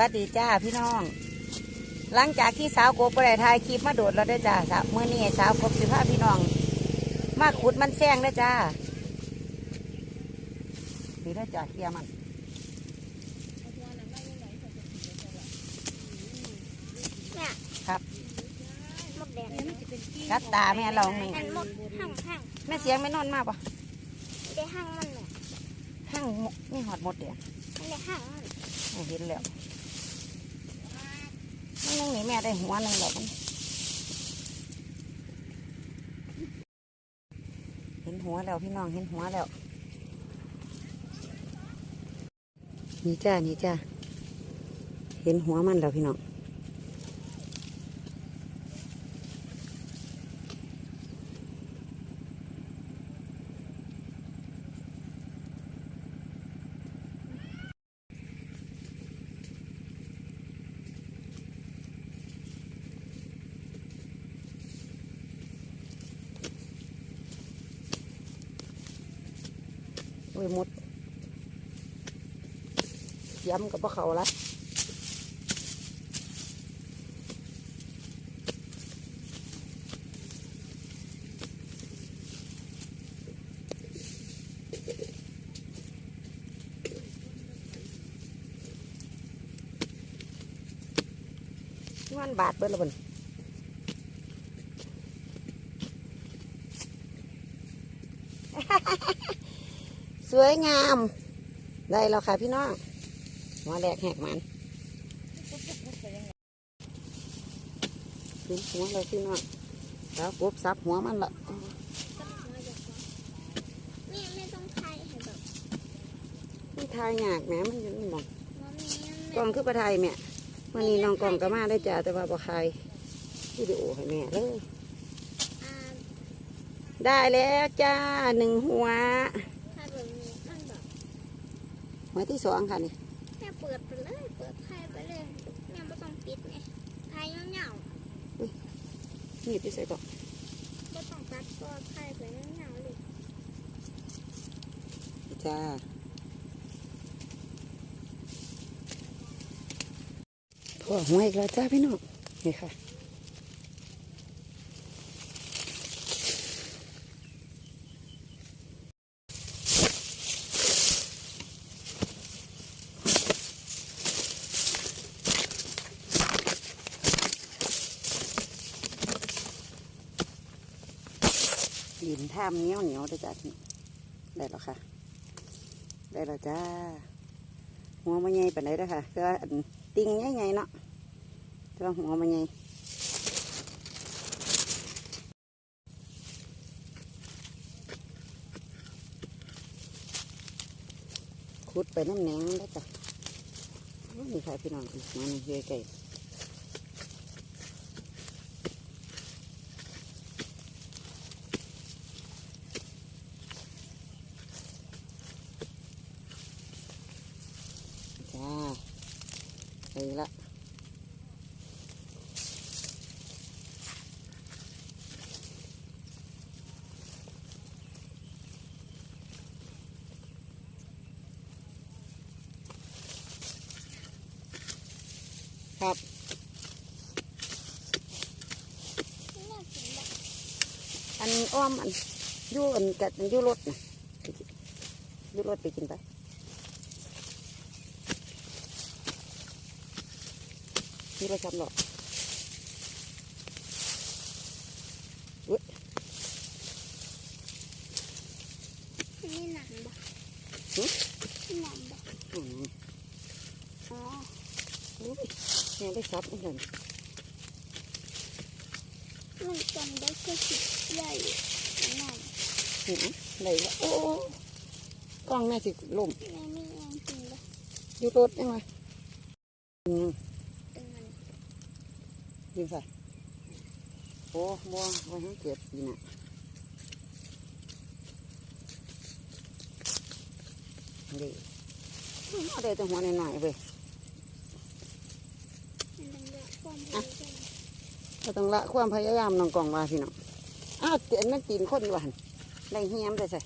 วัสดีจ้าพี่น้อง หลังจากที่สาวกบไปได้ถ่ายคลิปมาโดดแล้วได้อจ้าสาวเมื่อนี้สาวกบสิพาพี่น้อง มาขุดมันแซงได้อจ้านี่ได้อจ้าเคลียร์มันเนี่ยครับมดแดงกัดตาแม่ลองหนึ่งอันมดหั่งหั่งแม่เสียงไม่นอนมากปะได้หั่งมันเนี่ยห้างหมนี่หอดหมดเดียวมันได้หั่งมันไม่เห็นแล้วมั นึงหนีแม่ได้หัวหนึ่งแล้วเห็นหัวแล้วพี่น้องเห็นหัวแล้ว นี่จ้านี่จ้าเห็นหัวมันแล้วพี่น้อง ยหมดย้ำกับพวกเขาละมันบาดเบิดและบน วยงาม ได้แล้วค่ะพี่น้องหัวแรกแหกมันถึงหัวเลยพี่น้องแล้วปุ๊บซับหัวมันละนี่ไม่ต้องไทยให้แบบมันทายยากแหมมันอยืนมองมันมีกล้องคือประไทยแม่วันนี้น้องกล้องก็มาได้จ้าแต่ว่าประไทยวิดีโอให้แม่เลยอ่าได้แล้วจ้าหนึ่งหัว ถ้าแบบนี้มันแบบ หัวที่สองค่ะนี่แค่เปิดไปเลย เปิดไทยไปเลยเนี่ยไม่ต้องปิดไงไทยเงานี่ที่ใส่ต่อๆไม่ต้องตัดก็ไทยไปเงาๆเลยจ้าพอหัวอีกแล้วจ้าพี่น้องนี่ค่ะ ดินท่ามเหนียวเหนียวๆเด้จ้าพี่ได้แล้วค่ะ ได้แล้วจ้าหัวมันใหญ่ปานไหนเด้อค่ะก็อันติ่งใหญ่ๆเนาะแต่ว่าหัวมันใหญ่ขุดไปน้ำแหนงได้จ้ะนี่ค่ะพี่น้องอีกมันเยอะไก่ จ้าไปละครับเนี่ยถึงแบบอันอ้อมอันอยู่อันกัดอันอยู่รถนะอยู่รถไปกินไป นี่เราทำหรอกนี่หนังบ่หึนี่หนังบ่อืมอ๋ออุ้ยแม่ได้ซับเหมือนกันมันจำได้แค่สิบใหญ่หน่อยเห็นไหมไหนวะโอ้กล้องแม่สิล่มไม่มีเองจริงเลยอยู่รถยังไงอืมตึงมัน ยิงใส่โอ้บัวไว้ให้เก็บปีน่ะดีเอาได้แต่หัวหน่อยๆเว้ยมันเป็นแบบความรู้ใจก็ต้องละความพยายามน้องกล่องว่าพี่น้องอ้าวเตียนนั่นตีนคนอยู่หันได้เฮียมได้ใส่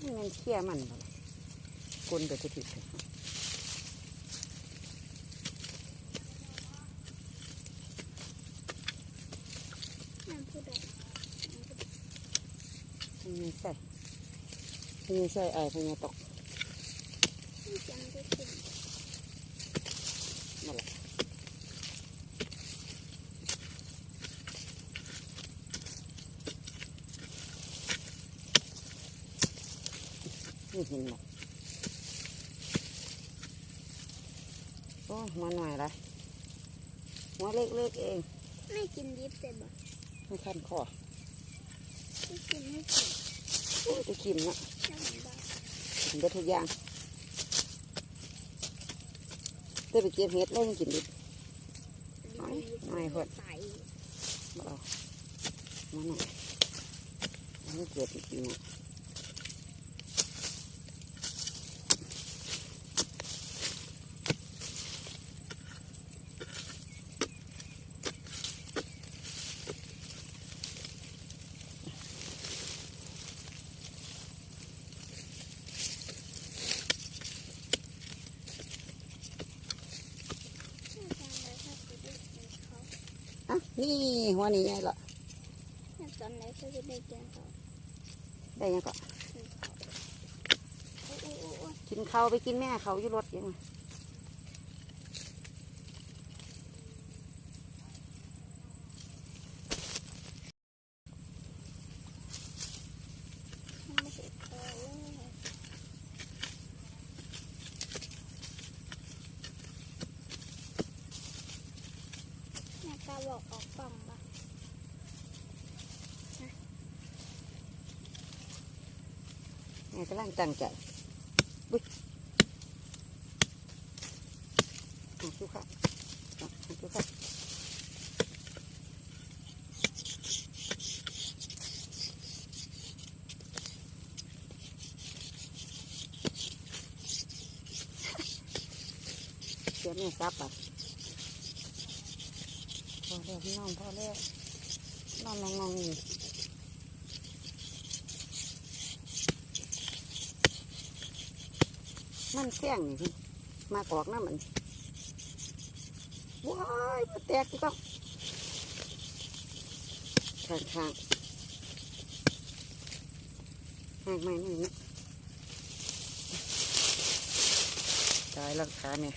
นี่มันเชี่ยมันบ่ล่ะ กลนไปทุกทีเลยน้ำผู้ใดมีใส่มีใส่ไอ้พญาตกที่งได้กินนั่นแหละนี่เห็นไหม โอ้หัวหน่อยละหัวเล็กๆเองไม่กินดิบแต่บ่ไม่คันคอไม่กินไม่กินโอ้ยจะกินนะน้ำมันบ้ากินได้ทุกอย่างได้ไปเก็บเห็ดแล้วยังกินดิบไม่ไม่เพิ่นใส่บ่เอามาหน่อยอันนี้เกิดอีกทีนะอะ นี่หัวนี้ไงล่ะตอนไหนเขาจะได้กินเขาได้ยังก็กินเขาโอ้โอ้โอ้โอ้กินข้าวไปกินแม่เขาอยู่รถยัง มันไม่เห็นเขาเลยแม่กา บอกออกกล่องปะแม่กำลังตั้งใจบุ้ยขอะคิวค่ะอะคิวค่ะเสียแม่ซับอะ พอแล้วพี่น้องพอแล้วนอนนอนนอนอยู่มันเสี่ยงนี่มากอกน้ำมันว้ายมาแตกที่ก็ข้างข้างห่างไม่นี่นี่ตายแล้วขาเนี่ย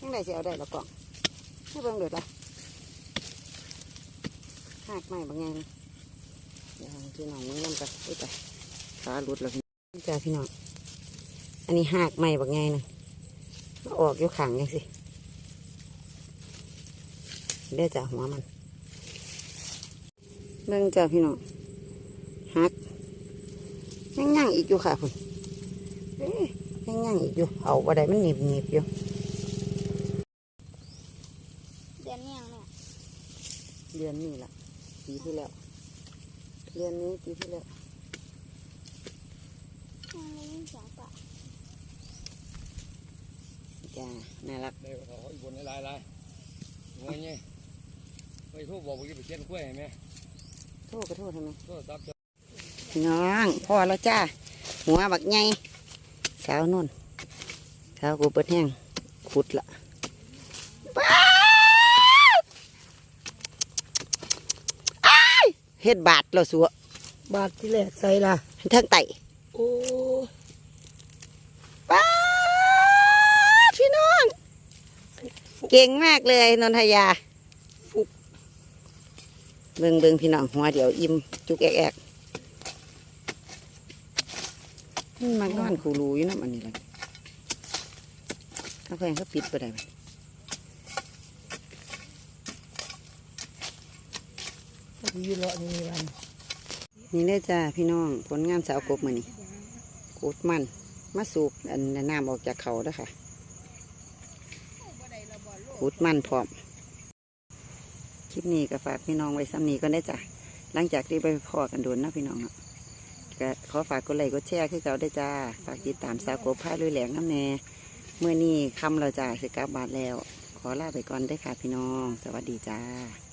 ยังไงจะเอาได้ละกล่องให้เบิ่งเดือดละหากไม่บางไงนะเดี๋ยวพี่น้องมึงน้ำกันอุ้ยแต่ขาหลุดแล้วพี่นี่จ้าพี่น้องอันนี้หากใหม่บักไงนะมาออกอยู่ขังยังสิเดี๋ยวจ้าหัวมันเบิ่งจ้าพี่น้องหักยังย่างอีกอยู่ค่ะคุณเอ๊ะยังย่างอีกอยู่เอาบ่ได้มันหนีบหนีบอยู่ เดือนนี้ยังเนี่ยเดือนนี้ละปีที่แล้วเดือนนี้ปีที่แล้วยังไม่ยิ่งสองปะจ้าน่ารัก đây có hỏi buồn lại lại ngồi nhé vậy thuốc bỏ cái bị chen quê này mẹ โทษก็โทษทำไม thuốc tắp cho พี่น้องพ่อแล้วจ้าหัวบักใหญ่สาวนุ่นสาวกูเปิดแห้งขุดละป๊าดอ้าย เฮ็ดบาทเราสัวบาทที่แรกใส่ละทั้งไตโอ้ป้าดพี่น้อง เก่งมากเลยนนทยาเบิงเบิงพี่น้องหัวเดี๋ยวอิ่มจุกแอกแอกมันมานอนคูรูอยู่น้ำอันนี้แหละถ้าแพงเขาปิดไปได้ไหม ยเลาะนี่วันนี่เลยจ้าพี่น้องผลงานสาวกบมานี่กูดมันมาสูบอันน้ำออกจากเขาแล้วค่ะกูดมันพร้อมคลิปนี้ก็ฝากพี่น้องไว้ซ้ำนี้ก็ได้จ้ะหลังจากที่ไปพอกันโดนนาะพี่น้องเนาะก็ขอฝากกดไลค์กดแชร์คือเก่าได้จ้าฝากติดตามสาวกบผ้าลุยแหลงน้ำแน่เมื่อนี้คำเราจ้าสิกลับบาทแล้ว ขอลาไปก่อนได้ค่ะพี่น้อง สวัสดีจ้า